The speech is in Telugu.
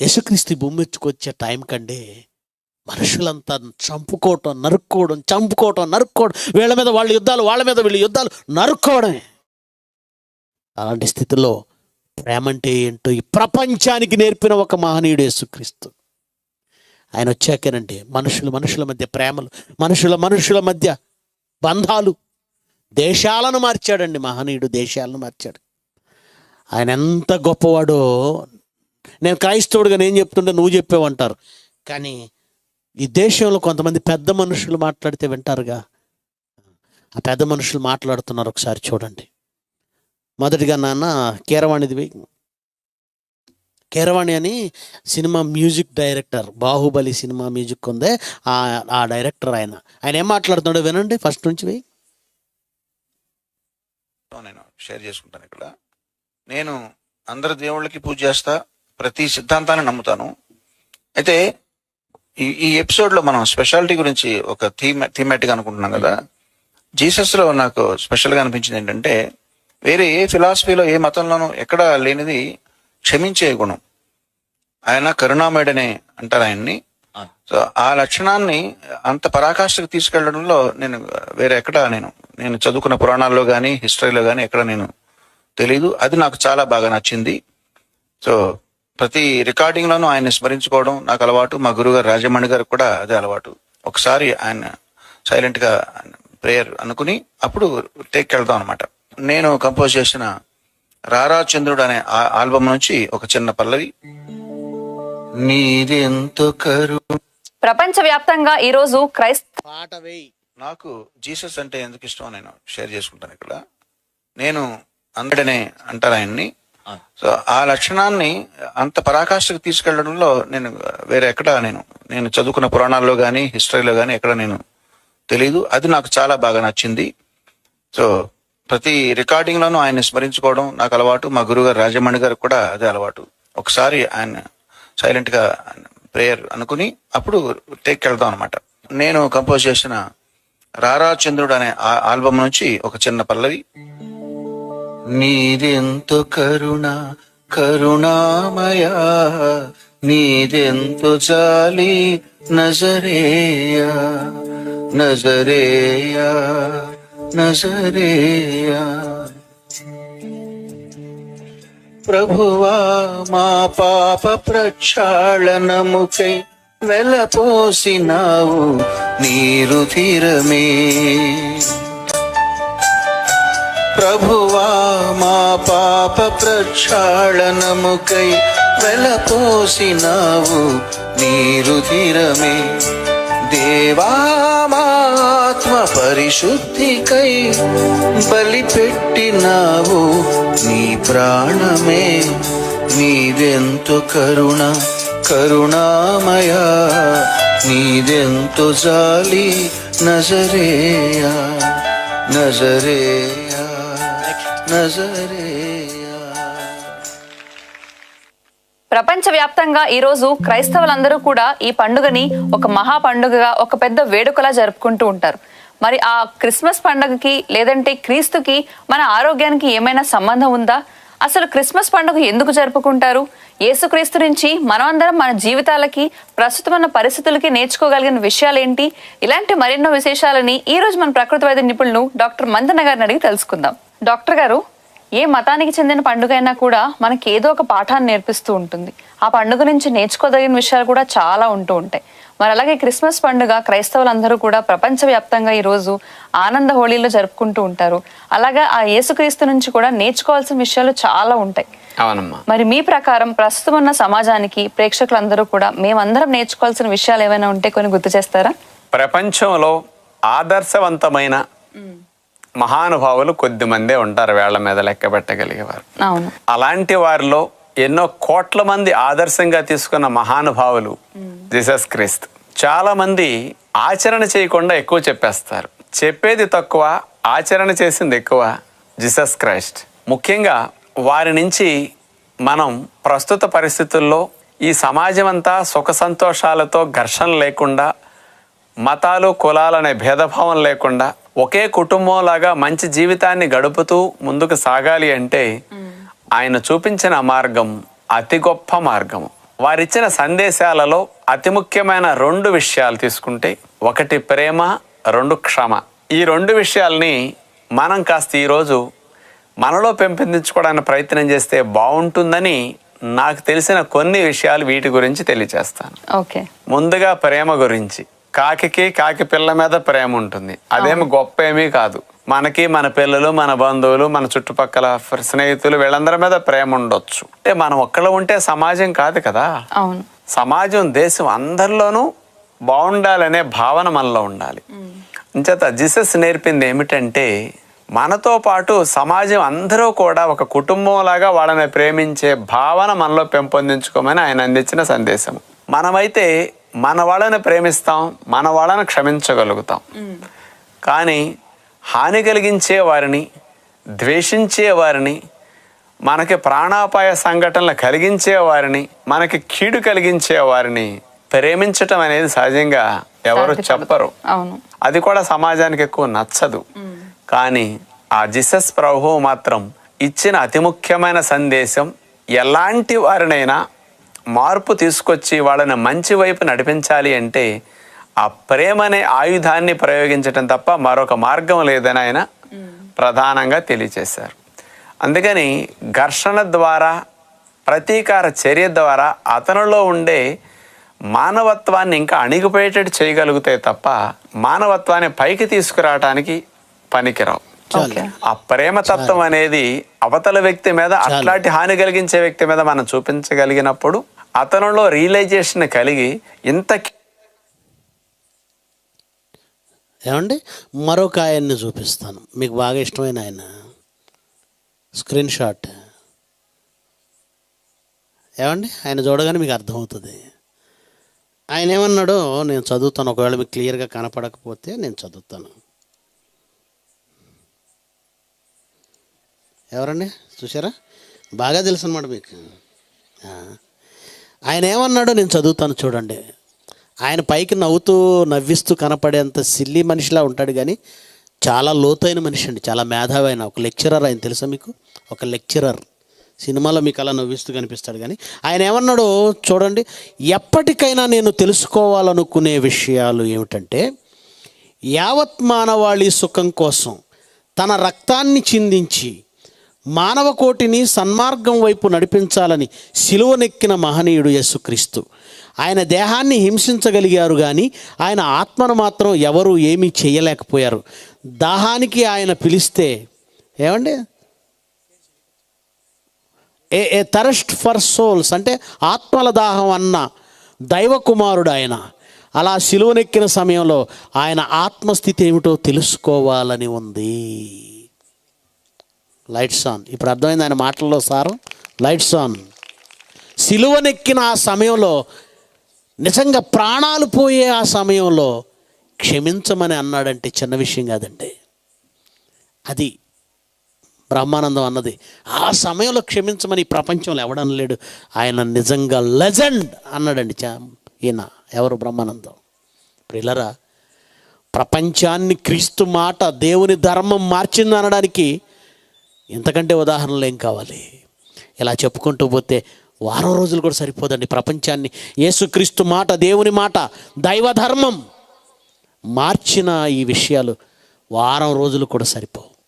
యేసుక్రీస్తు ఈ భూమి వచ్చే టైం కంటే మనుషులంతా చంపుకోవటం నరుక్కోవడం చంపుకోవటం నరుక్కోవడం. వీళ్ళ మీద వాళ్ళ యుద్ధాలు వాళ్ళ మీద వీళ్ళ యుద్ధాలు నరుక్కోవడమే. అలాంటి స్థితిలో ప్రేమ అంటే ఏంటో ఈ ప్రపంచానికి నేర్పిన ఒక మహనీయుడు యేసుక్రీస్తు. ఆయన వచ్చాకేనండి మనుషులు మనుషుల మధ్య ప్రేమలు మనుషుల మనుషుల మధ్య బంధాలు. దేశాలను మార్చాడండి మహనీయుడు దేశాలను మార్చాడు. ఆయన ఎంత గొప్పవాడో నేను క్రైస్తవుడిగా నేను చెప్తుంటే నువ్వు చెప్పేవంటారు. కానీ ఈ దేశంలో కొంతమంది పెద్ద మనుషులు మాట్లాడితే వింటారుగా. ఆ పెద్ద మనుషులు మాట్లాడుతున్నారు ఒకసారి చూడండి. మొదటిగా నాన్న కీరవాణిది కీరవాణి అని cinema music director Baahubali cinema music ఉందే. ఆ ఆ డైరెక్టర్ ఆయన. ఆయన ఏం మాట్లాడుతున్నాడో వినండి ఫస్ట్ నుంచి వెయ్యి నేను షేర్ చేసుకుంటాను ఇక్కడ. నేను అందరి దేవుళ్ళకి పూజ చేస్తా. ప్రతి సిద్ధాంతాన్ని నమ్ముతాను. అయితే ఈ ఈ ఎపిసోడ్లో మనం స్పెషాలిటీ గురించి ఒక థీమ్ థీమాటిక్ అనుకుంటున్నాం కదా. జీసస్లో నాకు స్పెషల్గా అనిపించింది ఏంటంటే వేరే ఏ ఫిలాసఫీలో ఏ మతంలోనూ ఎక్కడ లేనిది క్షమించే గుణం. ఆయన కరుణామయుడనే అంటారు ఆయన్ని. సో ఆ లక్షణాన్ని అంత పరాకాష్ఠకు తీసుకెళ్ళడంలో నేను వేరే ఎక్కడ నేను నేను చదువుకున్న పురాణాల్లో కానీ హిస్టరీలో కానీ ఎక్కడ నేను తెలీదు. అది నాకు చాలా బాగా నచ్చింది. సో ప్రతి రికార్డింగ్ లోనూ ఆయన స్మరించుకోవడం నాకు అలవాటు. మా గురుగారు రాజమణి గారు కూడా అదే అలవాటు. ఒకసారి ఆయన సైలెంట్గా ప్రేయర్ అనుకుని అప్పుడు టేక్ వెళ్దాం అనమాట నేను కంపోజ్ చేసిన రారా చంద్రుడు అనే ఆ- ఆల్బమ్ నుంచి ఒక చిన్న పల్లవి. నీదెంతో కరు ప్రపంచవ్యాప్తంగా ఈ రోజు క్రైస్త నాకు జీసస్ అంటే ఎందుకు ఇష్టం నేను షేర్ చేసుకుంటాను ఇక్కడ. నేను అందడనే అంటారు ఆయన్ని. సో ఆ లక్షణాన్ని అంత పరాకాష్ఠకు తీసుకెళ్ళడంలో నేను వేరే ఎక్కడ నేను నేను చదువుకున్న పురాణాల్లో కానీ హిస్టరీలో కానీ ఎక్కడ నేను తెలీదు. అది నాకు చాలా బాగా నచ్చింది. సో ప్రతి రికార్డింగ్ లోనూ ఆయన స్మరించుకోవడం నాకు అలవాటు. మా గురుగారు రాజమణి గారు కూడా అదే అలవాటు. ఒకసారి ఆయన సైలెంట్గా ప్రేయర్ అనుకుని అప్పుడు టేక్ వెళ్దాం అనమాట నేను కంపోజ్ చేసిన రారా చంద్రుడు అనే ఆ- ఆల్బమ్ నుంచి ఒక చిన్న పల్లవి నీదెంతో కరుణ కరుణామయ నీదెంతో జాలి నజరేయా నజరేయా నజరేయా. ప్రభువా మా పాప ప్రక్షాళనముకై వెలపోసినావు నీరు తీరమే. ప్రభువా మా పాప ప్రక్షాళనముకై వెలపోసినావు నీరు తీరమే దేవా మాత్మ పరిశుద్ధికై బలిపెట్టినావు నీ ప్రాణమే. నీదెంతో కరుణ కరుణామయ నీదెంతో జాలి నజరేయా నజరేయా. ప్రపంచవ్యాప్తంగా ఈరోజు క్రైస్తవులందరూ కూడా ఈ పండుగని ఒక మహా పండుగగా ఒక పెద్ద వేడుకలా జరుపుకుంటూ ఉంటారు. మరి ఆ క్రిస్మస్ పండుగకి లేదంటే క్రీస్తుకి మన ఆరోగ్యానికి ఏమైనా సంబంధం ఉందా? అసలు క్రిస్మస్ పండుగ ఎందుకు జరుపుకుంటారు? యేసుక్రీస్తు నుంచి మనమందరం మన జీవితాలకి ప్రస్తుతం ఉన్న పరిస్థితులకి నేర్చుకోగలిగిన విషయాలేంటి? ఇలాంటి మరెన్నో విశేషాలని ఈ రోజు మన ప్రకృతి వైద్య నిపుణులు డాక్టర్ మందన గారిని అడిగి తెలుసుకుందాం. డాక్టర్ గారు ఏ మతానికి చెందిన పండుగ అయినా కూడా మనకి ఏదో ఒక పాఠాన్ని నేర్పిస్తూ ఉంటుంది. ఆ పండుగ నుంచి నేర్చుకోదగిన విషయాలు కూడా చాలా ఉంటూ ఉంటాయి. మరి అలాగే క్రిస్మస్ పండుగ క్రైస్తవులందరూ కూడా ప్రపంచవ్యాప్తంగా ఈ రోజు ఆనంద హోళీలో జరుపుకుంటూ ఉంటారు. అలాగే ఆ యేసుక్రీస్తు నుంచి కూడా నేర్చుకోవాల్సిన విషయాలు చాలా ఉంటాయి. అవునమ్మా. మరి మీ ప్రకారం ప్రస్తుతం ఉన్న సమాజానికి ప్రేక్షకులందరూ కూడా మేమందరం నేర్చుకోవాల్సిన విషయాలు ఏమైనా ఉంటే కొన్ని గుర్తు చేస్తారా? ప్రపంచంలో ఆదర్శవంతమైన మహానుభావులు కొద్ది మందే ఉంటారు వేళ్ళ మీద లెక్క పెట్టగలిగేవారు. అలాంటి వారిలో ఎన్నో కోట్ల మంది ఆదర్శంగా తీసుకున్న మహానుభావులు జీసస్ క్రీస్తు. చాలా మంది ఆచరణ చేయకుండా ఎక్కువ చెప్పేస్తారు. చెప్పేది తక్కువ ఆచరణ చేసింది ఎక్కువ జీసస్ క్రైస్ట్. ముఖ్యంగా వారి నుంచి మనం ప్రస్తుత పరిస్థితుల్లో ఈ సమాజం అంతా సుఖ సంతోషాలతో ఘర్షణ లేకుండా మతాలు కులాలనే భేదభావం లేకుండా ఒకే కుటుంబంలాగా మంచి జీవితాన్ని గడుపుతూ ముందుకు సాగాలి అంటే ఆయన చూపించిన మార్గం అతి గొప్ప మార్గము వారిచ్చిన సందేశాలలో అతి ముఖ్యమైన రెండు విషయాలు తీసుకుంటే ఒకటి ప్రేమ రెండు క్షమ. ఈ రెండు విషయాల్ని మనం కాస్త ఈరోజు మనలో పెంపొందించుకోవడానికి ప్రయత్నం చేస్తే బాగుంటుందని నాకు తెలిసిన కొన్ని విషయాలు వీటి గురించి తెలియజేస్తాను ఓకే. ముందుగా ప్రేమ గురించి. కాకికి కాకి పిల్ల మీద ప్రేమ ఉంటుంది. అదేమి గొప్ప ఏమీ కాదు. మనకి మన పిల్లలు మన బంధువులు మన చుట్టుపక్కల స్నేహితులు వీళ్ళందరి మీద ప్రేమ ఉండొచ్చు. అంటే మనం ఒక్కళ్ళు ఉంటే సమాజం కాదు కదా. సమాజం దేశం అందరిలోనూ బాగుండాలనే భావన మనలో ఉండాలి. అంచేత జీసస్ నేర్పింది ఏమిటంటే మనతో పాటు సమాజం అందరూ కూడా ఒక కుటుంబంలాగా వాళ్ళని ప్రేమించే భావన మనలో పెంపొందించుకోమని ఆయన అందించిన సందేశం మనమైతే మన వాళ్ళని ప్రేమిస్తాం మన వాళ్ళని క్షమించగలుగుతాం. కానీ హాని కలిగించే వారిని ద్వేషించే వారిని మనకి ప్రాణాపాయ సంఘటనలు కలిగించే వారిని మనకి కీడు కలిగించే వారిని ప్రేమించటం అనేది సహజంగా ఎవరు చెప్పరు. అది కూడా సమాజానికి ఎక్కువ నచ్చదు. కానీ ఆ జీసస్ ప్రభు మాత్రం ఇచ్చిన అతి ముఖ్యమైన సందేశం ఎలాంటి వారినైనా మార్పు తీసుకొచ్చి వాళ్ళని మంచి వైపు నడిపించాలి అంటే ఆ ప్రేమ అనే ఆయుధాన్ని ప్రయోగించటం తప్ప మరొక మార్గం లేదని ఆయన ప్రధానంగా తెలియచేశారు. అందుకని ఘర్షణ ద్వారా ప్రతీకార చర్య ద్వారా అతనిలో ఉండే మానవత్వాన్ని ఇంకా అణిగిపోయేటట్టు చేయగలిగితే తప్ప మానవత్వాన్ని పైకి తీసుకురావటానికి పనికిరావు. ఆ ప్రేమతత్వం అనేది అవతల వ్యక్తి మీద అట్లాంటి హాని కలిగించే వ్యక్తి మీద మనం చూపించగలిగినప్పుడు అతనిలో రియలైజేషన్ కలిగి ఇంత ఏమండి? మరొక ఆయన్ని చూపిస్తాను. మీకు బాగా ఇష్టమైన ఆయన. Screen shot. ఏమండి? ఆయన చూడగానే మీకు అర్థమవుతుంది. ఆయన ఏమన్నాడో నేను చదువుతాను. ఒకవేళ మీకు క్లియర్గా కనపడకపోతే నేను చదువుతాను. ఎవరండి? చూసారా బాగా తెలుసు అనమాట మీకు ఆయన ఏమన్నాడో నేను చదువుతాను చూడండి. ఆయన పైకి నవ్వుతూ నవ్విస్తూ కనపడేంత సిల్లి మనిషిలా ఉంటాడు కానీ చాలా లోతైన మనిషి అండి. చాలా మేధావి ఆయన. ఒక లెక్చరర్ ఆయన తెలుసా మీకు? ఒక లెక్చరర్. సినిమాలో మీకు అలా నవ్విస్తూ కనిపిస్తాడు కానీ ఆయన ఏమన్నాడో చూడండి. ఎప్పటికైనా నేను తెలుసుకోవాలనుకునే విషయాలు ఏమిటంటే యావత్ మానవాళి సుఖం కోసం తన రక్తాన్ని చిందించి మానవ కోటిని సన్మార్గం వైపు నడిపించాలని సిలువనెక్కిన మహనీయుడు యేసుక్రీస్తు. ఆయన దేహాన్ని హింసించగలిగారు కానీ ఆయన ఆత్మను మాత్రం ఎవరు ఏమీ చేయలేకపోయారు. దాహానికి ఆయన పిలిస్తే ఏమండి? ఏ ఏ థరస్ట్ ఫర్ సోల్స్ అంటే ఆత్మల దాహం అన్న దైవకుమారుడు ఆయన. అలా సిలువనెక్కిన సమయంలో ఆయన ఆత్మస్థితి ఏమిటో తెలుసుకోవాలని ఉంది. లైట్స్ ఆన్ ఇప్పుడు అర్థమైంది ఆయన మాటల్లో సారం? లైట్స్ ఆన్ సిలువనెక్కిన ఆ సమయంలో నిజంగా ప్రాణాలు పోయే ఆ సమయంలో క్షమించమని అన్నాడంటే చిన్న విషయం కాదండి. అది బ్రహ్మానందం అన్నది. ఆ సమయంలో క్షమించమని ఈ ప్రపంచంలో ఎవడని లేడు ఆయన నిజంగా లెజెండ్ అన్నాడండి చా ఈయన ఎవరు బ్రహ్మానందం? ప్రిలరా ప్రపంచాన్ని క్రీస్తు మాట దేవుని ధర్మం మార్చింది అనడానికి ఇంతకంటే ఉదాహరణలు ఏం కావాలి? ఇలా చెప్పుకుంటూ పోతే వారం రోజులు కూడా సరిపోదండి. ప్రపంచాన్ని యేసుక్రీస్తు మాట దేవుని మాట దైవ ధర్మం మార్చిన ఈ విషయాలు వారం రోజులు కూడా సరిపోవు.